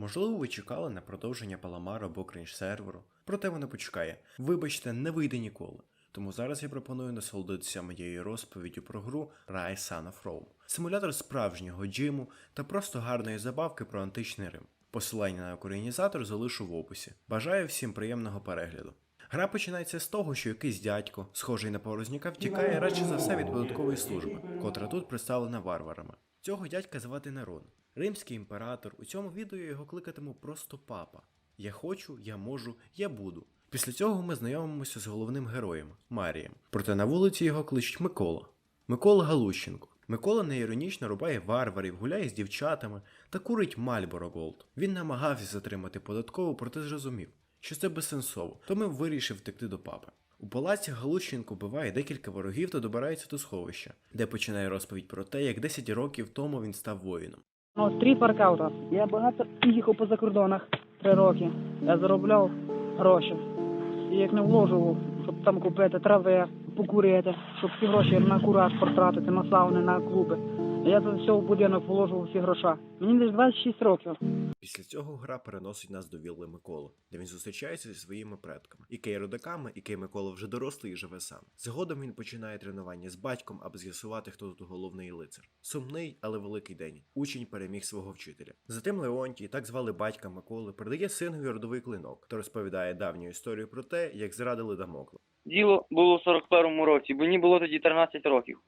Можливо, ви чекали на продовження Паламару або крінж серверу, проте воно почекає. Вибачте, не вийде ніколи. Тому зараз я пропоную насолодитися моєю розповіддю про гру Rise Son of Rome. Симулятор справжнього джиму та просто гарної забавки про античний Рим. Посилання на українізатор залишу в описі. Бажаю всім приємного перегляду. Гра починається з того, що якийсь дядько, схожий на порозняка, втікає радше за все від податкової служби, котра тут представлена варварами. Цього дядька звати Нерон, римський імператор. У цьому відео його кликатиму просто папа. Я хочу, я можу, я буду. Після цього ми знайомимося з головним героєм Марієм. Проте на вулиці його кличуть Микола. Микола Галущенко. Микола неіронічно рубає варварів, гуляє з дівчатами та курить Мальборо Голд. Він намагався затримати податкову, проте зрозумів, що це безсенсово, тому вирішив втекти до папи. У палаці Галущенко вбиває декілька ворогів та добирається до сховища, де починає розповідь про те, як 10 років тому він став воїном. Стріт воркаута. Я багато їхав по закордонах три роки. Я заробляв гроші. І як не вложував, щоб там купити трави, покурити, щоб всі гроші на кураж потратити, на сауни, на клуби. Я за все в будинок вложував всі гроші. Мені десь 26 років. Після цього гра переносить нас до вілли Миколи, де він зустрічається зі своїми предками, ікей родаками, ікей Микола вже дорослий і живе сам. Згодом він починає тренування з батьком, аби з'ясувати, хто тут головний лицар. Сумний, але великий день. Учень переміг свого вчителя. Затим Леонтій, так звали батька Миколи, передає синові родовий клинок, та розповідає давню історію про те, як зрадили Дамокла. Діло було в 41-му році, бо мені було тоді 13 років.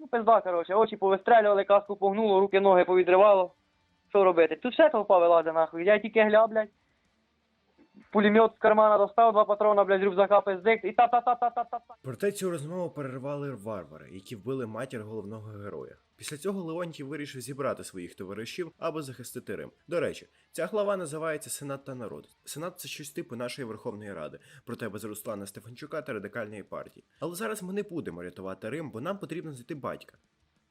Ну, пизда, коротше, очі повистрелювали, каску погнуло, руки, ноги повідривало. Що робити? Тут все толпа вилазить нахуй. Я тільки гля, блядь. Пулемет з кармана достав, два патрона, блядь, рюкзака пиздик, і та-та-та-та-та-та. Проте цю розмову перервали варвари, які вбили матір головного героя. Після цього Леонтій вирішив зібрати своїх товаришів, аби захистити Рим. До речі, ця глава називається Сенат та народ. Сенат це щось типу нашої Верховної Ради, проте без Руслана Стефанчука та радикальної партії. Але зараз ми не будемо рятувати Рим, бо нам потрібно знайти батька.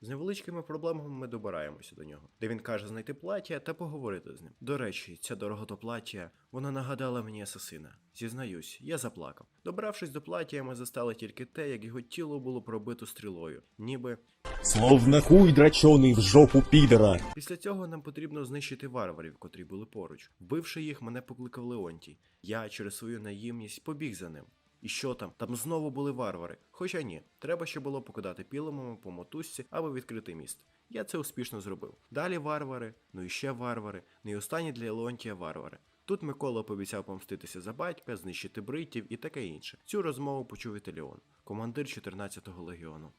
З невеличкими проблемами ми добираємося до нього, де він каже знайти плаття та поговорити з ним. До речі, ця дорогото плаття, вона нагадала мені асасина. Зізнаюсь, я заплакав. Добравшись до плаття, ми застали тільки те, як його тіло було пробито стрілою, ніби Словно хуй драченый в жопу пидора. Після цього нам потрібно знищити варварів, котрі були поруч. Вбивши їх, мене покликав Леонтій. Я через свою наївність побіг за ним. І що там? Там знову були варвари. Хоча ні, треба ще було покидати пілому по мотузці, аби відкрити міст. Я це успішно зробив. Далі варвари, ну і ще варвари, ну і останні для Леонтія варвари. Тут Микола пообіцяв помститися за батька, знищити бритів і таке інше. Цю розмову почув Італіон, командир 14-го легіону.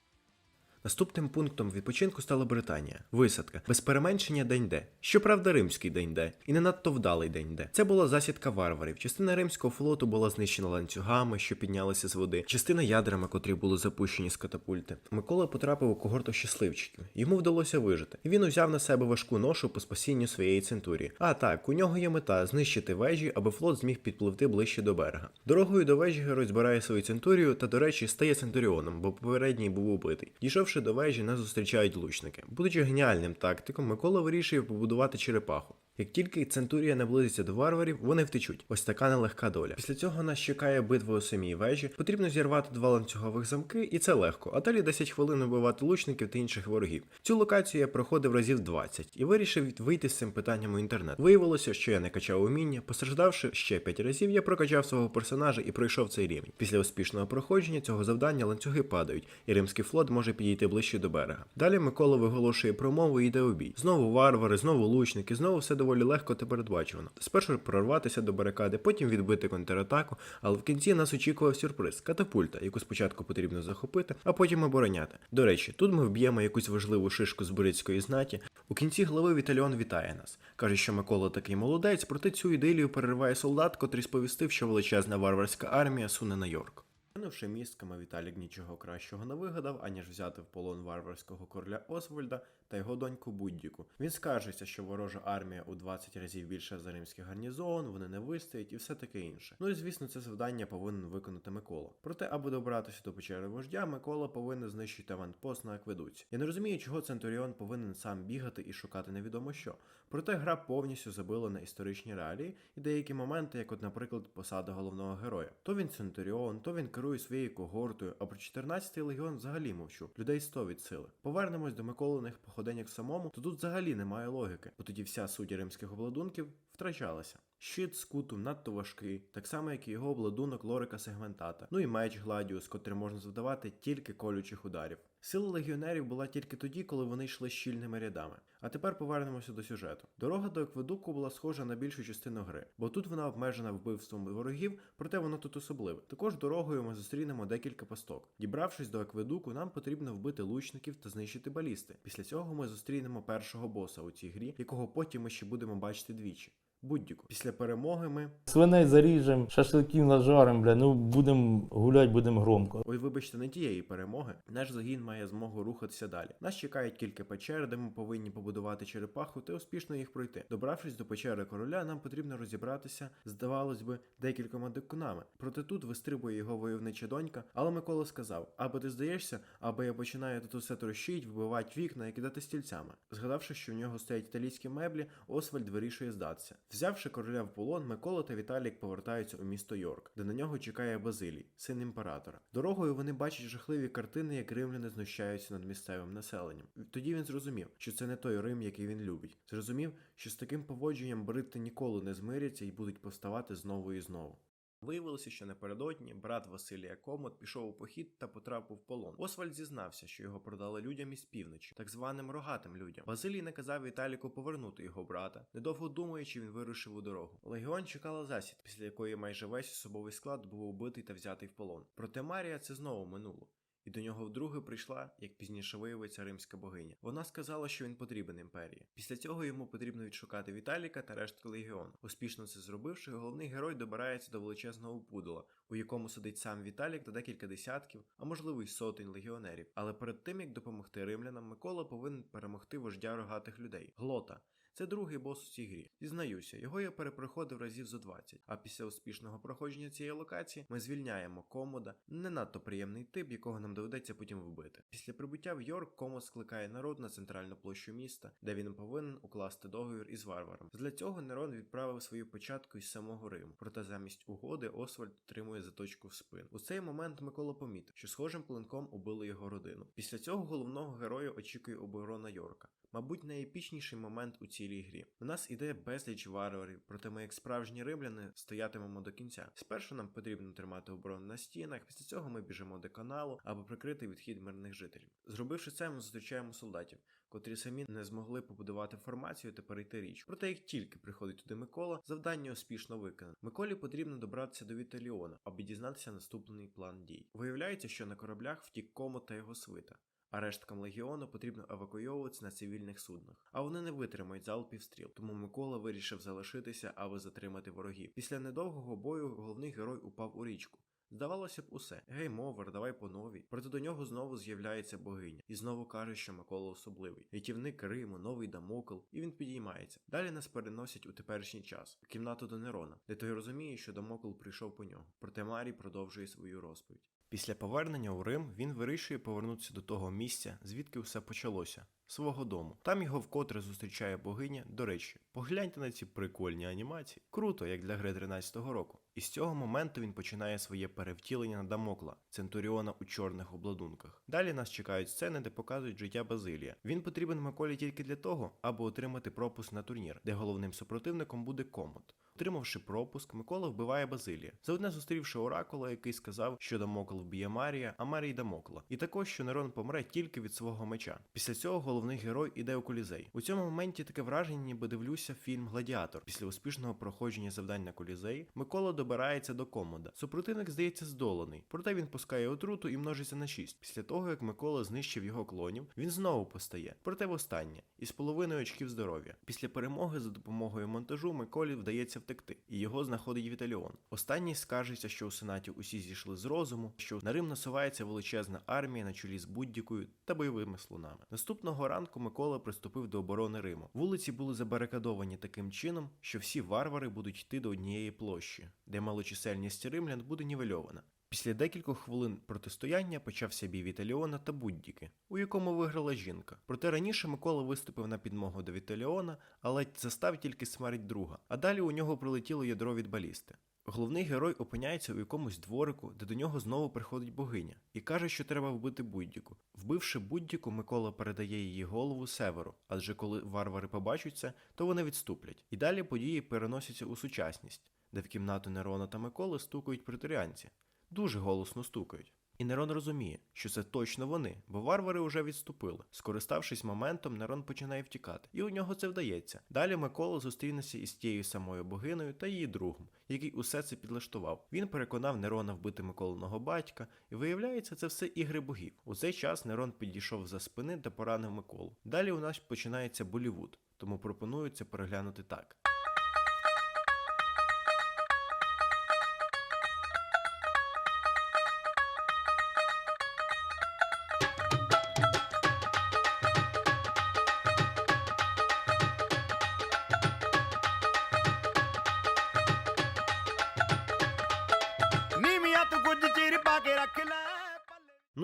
Наступним пунктом відпочинку стала Британія. Висадка. Без переменшення день Д. Щоправда, римський день Д. І не надто вдалий день Д. Це була засідка варварів. Частина римського флоту була знищена ланцюгами, що піднялися з води, частина ядрами, котрі були запущені з катапульти. Микола потрапив у когорту щасливчиків. Йому вдалося вижити. І він узяв на себе важку ношу по спасінню своєї центурії. А так, у нього є мета знищити вежі, аби флот зміг підпливти ближче до берега. Дорогою до вежі герой збирає свою центурію та, до речі, стає центуріоном, бо попередній був убитий. Дійшовши до вежі, нас зустрічають лучники. Будучи геніальним тактиком, Микола вирішує побудувати черепаху. Як тільки Центурія наблизиться до варварів, вони втечуть. Ось така нелегка доля. Після цього нас чекає битва у самій вежі. Потрібно зірвати два ланцюгових замки, і це легко. А далі 10 хвилин вбивати лучників та інших ворогів. Цю локацію я проходив разів 20 і вирішив вийти з цим питанням у інтернет. Виявилося, що я не качав уміння. Постраждавши ще 5 разів, я прокачав свого персонажа і пройшов цей рівень. Після успішного проходження цього завдання ланцюги падають, і римський флот може підійти ближче до берега. Далі Микола виголошує промову і йде у бій. Знову варвари, знову лучники, знову все доволі легко та передбачувано. Спершу прорватися до барикади, потім відбити контратаку, але в кінці нас очікував сюрприз катапульта, яку спочатку потрібно захопити, а потім обороняти. До речі, тут ми вб'ємо якусь важливу шишку з бурицької знаті. У кінці глави Віталіон вітає нас. Каже, що Микола такий молодець, проте цю ідилію перериває солдат, котрий сповістив, що величезна варварська армія суне на Йорк. Минувши містками, Віталік нічого кращого не вигадав, аніж взяти в полон варварського короля Освальда та його доньку Буддіку. Він скаржиться, що ворожа армія у 20 разів більша за римський гарнізон, вони не вистоять і все таке інше. Ну і звісно, це завдання повинен виконати Микола. Проте, аби добратися до печери вождя, Микола повинен знищити аванпост на акведуці. Я не розумію, чого Центуріон повинен сам бігати і шукати невідомо що. Проте гра повністю забила на історичні реалії і деякі моменти, як, от, наприклад, посада головного героя. То він Центуріон, то він керує своєю когортою, а про 14-й легіон взагалі мовчу. Людей 100 від сили. Повернемось до Миколиних походеньок самому, то тут взагалі немає логіки, бо тоді вся суть римських обладунків втрачалася. Щит скуту надто важкий, так само як і його обладунок лорика сегментата, ну і меч Гладіус, котрий можна завдавати тільки колючих ударів. Сила легіонерів була тільки тоді, коли вони йшли щільними рядами. А тепер повернемося до сюжету. Дорога до акведуку була схожа на більшу частину гри, бо тут вона обмежена вбивством ворогів, проте воно тут особливе. Також дорогою ми зустрінемо декілька пасток. Дібравшись до акведуку, нам потрібно вбити лучників та знищити балісти. Після цього ми зустрінемо першого боса у цій грі, якого потім ми ще будемо бачити двічі. Будь-яку. Після перемоги ми. Свиней заріжем, шашликів нажарим, бля, ну будемо гулять, будемо громко. Ой, вибачте, не тієї перемоги. Наш загін має змогу рухатися далі. Нас чекають кілька печер, де ми повинні побудувати черепаху та успішно їх пройти. Добравшись до печери короля, нам потрібно розібратися, здавалось би, декількома дикунами. Проте тут вистрибує його войовнича донька, але Микола сказав: або ти здаєшся, або я починаю тут усе трощить, вбивати вікна і кидати стільцями. Згадавши, що в нього стоять італійські меблі, Освальд вирішує здатися. Взявши короля в полон, Микола та Віталік повертаються у місто Йорк, де на нього чекає Базилій, син імператора. Дорогою вони бачать жахливі картини, як римляни знущаються над місцевим населенням. Тоді він зрозумів, що це не той Рим, який він любить. Зрозумів, що з таким поводженням брити ніколи не змиряться і будуть повставати знову і знову. Виявилося, що напередодні брат Василія Комот пішов у похід та потрапив в полон. Освальд зізнався, що його продали людям із півночі, так званим рогатим людям. Василій наказав Віталіку повернути його брата. Недовго думаючи, він вирушив у дорогу. Легіон чекала засід, після якої майже весь особовий склад був убитий та взятий в полон. Проте Марія це знову минуло. І до нього вдруге прийшла, як пізніше виявиться римська богиня. Вона сказала, що він потрібен імперії. Після цього йому потрібно відшукати Віталіка та рештки легіону. Успішно це зробивши, головний герой добирається до величезного пудола, у якому сидить сам Віталік та декілька десятків, а можливо й сотень легіонерів. Але перед тим як допомогти римлянам, Микола повинен перемогти вождя рогатих людей глота. Це другий бос у цій грі. Зізнаюся, його я перепроходив разів за 20, а після успішного проходження цієї локації ми звільняємо комода, не надто приємний тип, якого нам доведеться потім вбити. Після прибуття в Йорк комод скликає народ на центральну площу міста, де він повинен укласти договір із варваром. Для цього Нерон відправив свою початку із самого Риму. Проте замість угоди Освальд отримує заточку в спину. У цей момент Микола помітив, що схожим клинком убили його родину. Після цього головного героя очікує оборона Йорка. Мабуть, найепічніший момент у цілій грі. У нас іде безліч варварів, проте ми, як справжні римляни, стоятимемо до кінця. Спершу нам потрібно тримати оборону на стінах, після цього ми біжимо до каналу, аби прикрити відхід мирних жителів. Зробивши це, ми зустрічаємо солдатів, котрі самі не змогли побудувати формацію та перейти річ. Проте, як тільки приходить туди Микола, завдання успішно виконано. Миколі потрібно добратися до Віталіона, аби дізнатися наступний план дій. Виявляється, що на кораблях втік Комо та його свита. А решткам легіону потрібно евакуйовуватися на цивільних суднах, а вони не витримають залпів стріл. Тому Микола вирішив залишитися, аби затримати ворогів. Після недовгого бою головний герой упав у річку. Здавалося б, усе гейм-овер, давай по новій. Проте до нього знову з'являється богиня і знову каже, що Микола особливий. Рятівник Риму, новий Дамокл, і він підіймається. Далі нас переносять у теперішній час, в кімнату до Нерона, де той розуміє, що Дамокл прийшов по нього. Проте Марій продовжує свою розповідь. Після повернення у Рим він вирішує повернутися до того місця, звідки все почалося. Свого дому. Там його вкотре зустрічає богиня. До речі, погляньте на ці прикольні анімації. Круто, як для гри 13-го року. І з цього моменту він починає своє перевтілення на Дамокла, Центуріона у чорних обладунках. Далі нас чекають сцени, де показують життя Базилія. Він потрібен Миколі тільки для того, аби отримати пропуск на турнір, де головним супротивником буде Комод. Отримавши пропуск, Микола вбиває Базилія. Заодне зустрівши оракула, який сказав, що Дамокл вб'є Марія, а Марій Дамокла. І також, що Нерон помре тільки від свого меча. Після цього головний герой іде у колізей. У цьому моменті таке враження, ніби дивлюся фільм Гладіатор. Після успішного проходження завдань на колізеї Микола добирається до комода. Супротивник здається здоланий, проте він пускає отруту і множиться на 6. Після того, як Микола знищив його клонів, він знову постає, проте востаннє, із половиною очків здоров'я. Після перемоги за допомогою монтажу Миколі вдається втекти, і його знаходить Віталіон. Останній скаржиться, що у сенаті усі зійшли з розуму, що на Рим насувається величезна армія на чолі з будь-якою та бойовими слонами. Наступного ранку Микола приступив до оборони Риму. Вулиці були забарикадовані таким чином, що всі варвари будуть йти до однієї площі, де малочисельність римлян буде нівельована. Після декількох хвилин протистояння почався бій Віталіона та Буддіки, у якому виграла жінка. Проте раніше Микола виступив на підмогу до Віталіона, але застав тільки смерть друга, а далі у нього прилетіло ядро від балісти. Головний герой опиняється у якомусь дворику, де до нього знову приходить богиня, і каже, що треба вбити будь-яку. Вбивши будь-яку, Микола передає її голову Северу, адже коли варвари побачать це, то вони відступлять. І далі події переносяться у сучасність, де в кімнату Нерона та Миколи стукають преторіанці. Дуже голосно стукають. І Нерон розуміє, що це точно вони, бо варвари вже відступили. Скориставшись моментом, Нерон починає втікати, і у нього це вдається. Далі Микола зустрінеться із тією самою богиною та її другом, який усе це підлаштував. Він переконав Нерона вбити Миколиного батька, і виявляється, це все ігри богів. У цей час Нерон підійшов за спини та поранив Миколу. Далі у нас починається Болівуд, тому пропоную це переглянути так.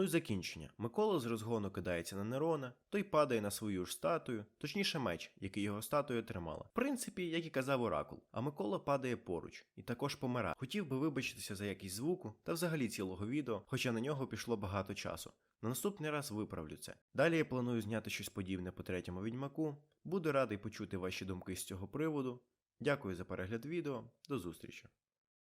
І закінчення. Микола з розгону кидається на Нерона, той падає на свою ж статую, точніше меч, який його статуя тримала. В принципі, як і казав Оракул, а Микола падає поруч і також помирає. Хотів би вибачитися за якість звуку та взагалі цілого відео, хоча на нього пішло багато часу. На наступний раз виправлю це. Далі я планую зняти щось подібне по третьому відьмаку. Буду радий почути ваші думки з цього приводу. Дякую за перегляд відео. До зустрічі!